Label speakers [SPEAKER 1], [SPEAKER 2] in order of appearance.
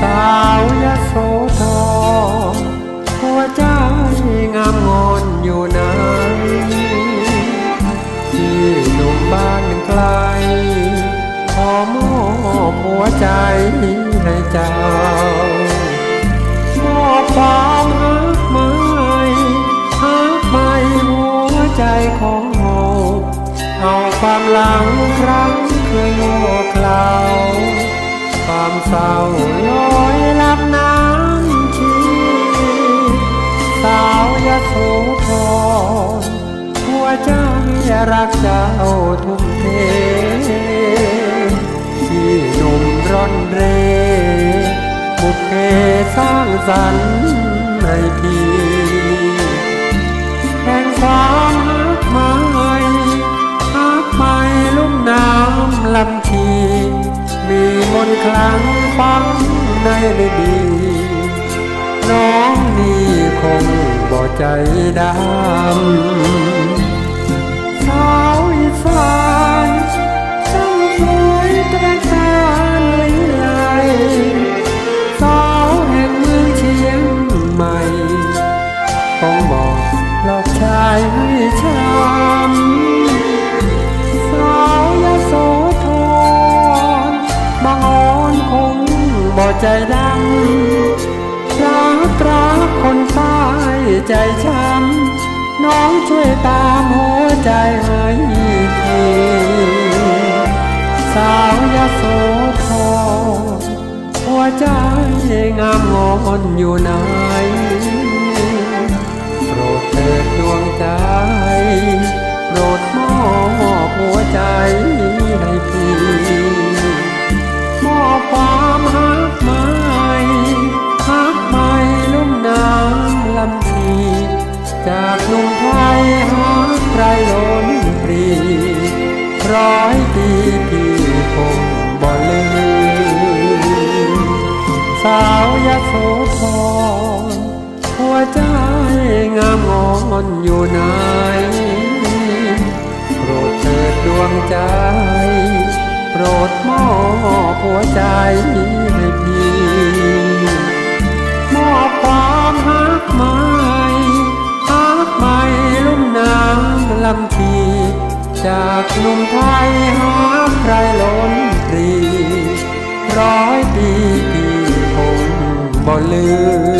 [SPEAKER 1] สาวยะโสธรหัวใจงามงอนอยู่ไหนที่หนุ่มบ้านไกลขอมอบหัวใจให้เจ้ามอบความรักใหม่รักใหม่หัวใจของเราเอาความหลังครั้งเคยโลกเราความเศร้า ยโสธรหัวใจรักเจ้าทุ่มเทที่หนุ่มร่อนเรบุกเพสร้างสรรค์ให้พี่แห่งความหักไม้หักไม้ลุ่มน้ำลำชีมีมนคลังฟังในฤดี น้องนี่คง บ่ใจดำสาวอีสานช่างสวยตระการลีไลสาวแห่งเมืองเชียงใหม่คงบอกหลอกชายให้ช้ำสาวยโสธรบางอ่อนคงบ่ใจดำรักรักคนต้ ใจช้ำน้องช่วยตามหัวใจให้ทีสาวยโสธรหัวใจงามงอนอยู่ไหน จากหนุ่มไทยหักใครล้นปรีร้อยปีพี่คงบ่ลืมสาวยโสธรหัวใจงามงอนอยู่ไหนโปรดเถิดดวงใจ โปรดมอบหัวใจ จากหนุ่มไทยหาใครล้นรีร้อยปีพี่คงบ่ลืม